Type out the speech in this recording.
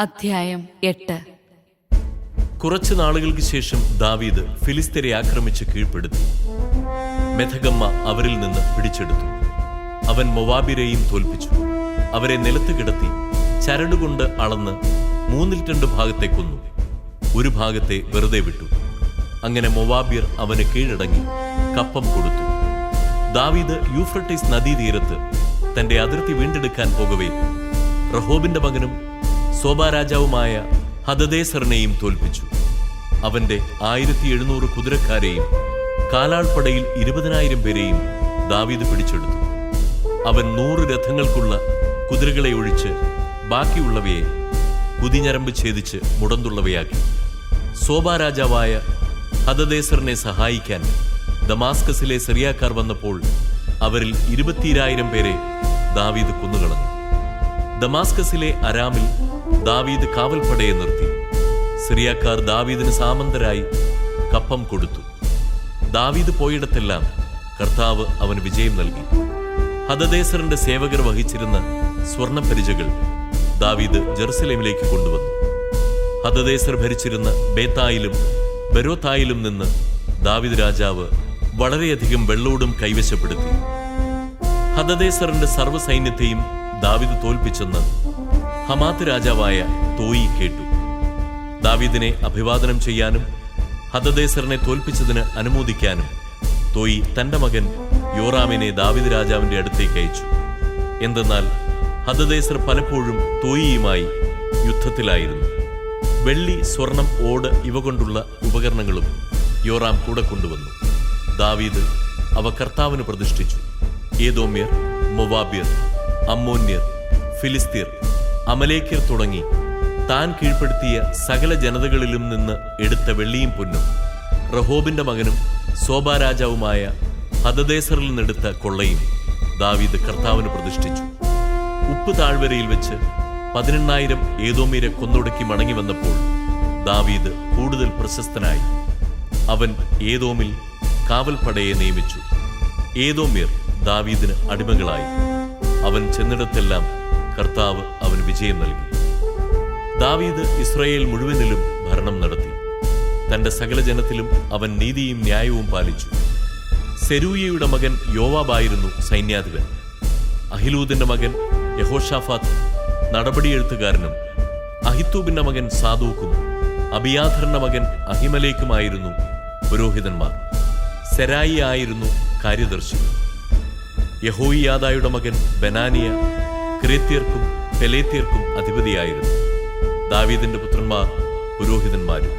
അധ്യായം എട്ട്. കുറച്ചു നാളുകൾക്ക് ശേഷം ദാവീദ് ഫിലിസ്തരെ ആക്രമിച്ച് കീഴ്പ്പെടുത്തി. മെഥഗമ്മ അവരിൽ നിന്ന് പിടിച്ചെടുത്തു. അവൻ മൊവാബിരെയും തോൽപ്പിച്ചു. അവരെ നിലത്ത് കിടത്തി ചരടുകൊണ്ട് അളന്ന് മൂന്നിൽ രണ്ട് ഭാഗത്തെ കൊന്നു. ഒരു ഭാഗത്തെ വെറുതെ വിട്ടു. അങ്ങനെ മൊവാബിയർ അവന് കീഴടങ്ങി കപ്പം കൊടുത്തു. ദാവീദ് യൂഫ്രട്ടീസ് നദീതീരത്ത് തന്റെ അതിർത്തി വീണ്ടെടുക്കാൻ പോകവേ റഹോബിന്റെ മകനും സോബാരാജാവുമായ ഹദദേസറിനെയും തോൽപ്പിച്ചു. അവന്റെ ആയിരത്തി എഴുന്നൂറ് കുതിരക്കാരെയും കാലാൾപ്പടയിൽ ഇരുപതിനായിരം പേരെയും ദാവീദ് പിടിച്ചെടുത്തു. അവൻ നൂറ് രഥങ്ങൾക്കുള്ള കുതിരകളെ ഒഴിച്ച് ബാക്കിയുള്ളവയെ കുതിഞ്ഞരമ്പ് ഛേദിച്ച് മുടന്തുള്ളവയാക്കി. സോഭാരാജാവായ ഹദദേസറിനെ സഹായിക്കാൻ ദമാസ്കസിലെ സിറിയാക്കാർ വന്നപ്പോൾ അവരിൽ ഇരുപത്തിരായിരം പേരെ ദാവീദ് കൊന്നുകളഞ്ഞു. ദമാസ്കസിലെ അരാമിൽ ദാവീദ് കാവൽപ്പടയെ നിർത്തി. സിറിയാക്കാർ ദാവീദിന് സാമന്തരായി കപ്പം കൊടുത്തു. ദാവീദ് പോയിടത്തെല്ലാം കർത്താവ് അവന് വിജയം നൽകി. ഹദദേസറിന്റെ സേവകർ വഹിച്ചിരുന്ന സ്വർണപരിചകൾ ദാവീദ് ജെറുസലേമിലേക്ക് കൊണ്ടുവന്നു. ഹദദേസർ ഭരിച്ചിരുന്ന ബേത്തായിലും ബെരോത്തായിലും നിന്ന് ദാവീദ് രാജാവ് വളരെയധികം വെള്ളോടും കൈവശപ്പെടുത്തി. ഹദദേസറിന്റെ സർവസൈന്യത്തെയും ദാവീദ് തോൽപ്പിച്ചെന്ന് ഹമാത്ത് രാജാവായ തോയി കേട്ടു. ദാവീദിനെ അഭിവാദനം ചെയ്യാനും ഹദദേസറിനെ തോൽപ്പിച്ചതിന് അനുമോദിക്കാനും തോയി തന്റെ മകൻ യോറാമിനെ ദാവിദ് രാജാവിന്റെ അടുത്തേക്ക് അയച്ചു. എന്തെന്നാൽ ഹദദേസർ പലപ്പോഴും തോയിയുമായി യുദ്ധത്തിലായിരുന്നു. വെള്ളി സ്വർണം ഓട് ഇവ കൊണ്ടുള്ള ഉപകരണങ്ങളും യോറാം കൂടെ കൊണ്ടുവന്നു. ദാവീദ് അവ കർത്താവിന് പ്രതിഷ്ഠിച്ചു. ഏതോമ്യർ മൊവാബ്യർ അമ്മോന്യർ ഫിലിസ്തീർ അമലേക്യർ തുടങ്ങി താൻ കീഴ്പ്പെടുത്തിയ സകല ജനതകളിലും നിന്ന് എടുത്ത വെള്ളിയും പൊന്നും റഹോബിന്റെ മകനും ശോഭാരാജാവുമായ ഹതദേസറിൽ നിന്നെടുത്ത കൊള്ളയും ദാവീദ് കർത്താവിന് പ്രതിഷ്ഠിച്ചു. ഉപ്പ് താഴ്വരയിൽ വെച്ച് പതിനെണ്ണായിരം ഏതോമീരെ കൊന്നൊടുക്കി മടങ്ങി വന്നപ്പോൾ ദാവീദ് കൂടുതൽ പ്രശസ്തനായി. അവൻ ഏതോമിൽ കാവൽപ്പടയെ നിയമിച്ചു. ഏതോമീർ ദാവീദിന് അടിമകളായി. അവൻ ചെന്നിടത്തെല്ലാം കർത്താവ് അവന് വിജയം നൽകി. ദാവീദ് ഇസ്രയേൽ മുഴുവനിലും ഭരണം നടത്തി. തന്റെ സകല ജനത്തിലും അവൻ നീതിയും ന്യായവും പാലിച്ചു. സെരൂയയുടെ മകൻ യോവാബായിരുന്നു സൈന്യാധിപൻ. അഹിലൂദിന്റെ മകൻ യഹോഷാഫാത്ത് നടപടിയെഴുത്തുകാരനും. അഹിത്തൂബിന്റെ മകൻ സാദൂക്കും അബിയാധറിന്റെ മകൻ അഹിമലേക്കുമായിരുന്നു പുരോഹിതന്മാർ. സെരായി ആയിരുന്നു കാര്യദർശി യഹോയിയാദായുടെ മകൻ ബനാനിയ ക്രേത്യർക്കും പെലേത്യർക്കും അധിപതിയായിരുന്നു. ദാവീദിന്റെ പുത്രന്മാർ പുരോഹിതന്മാരും.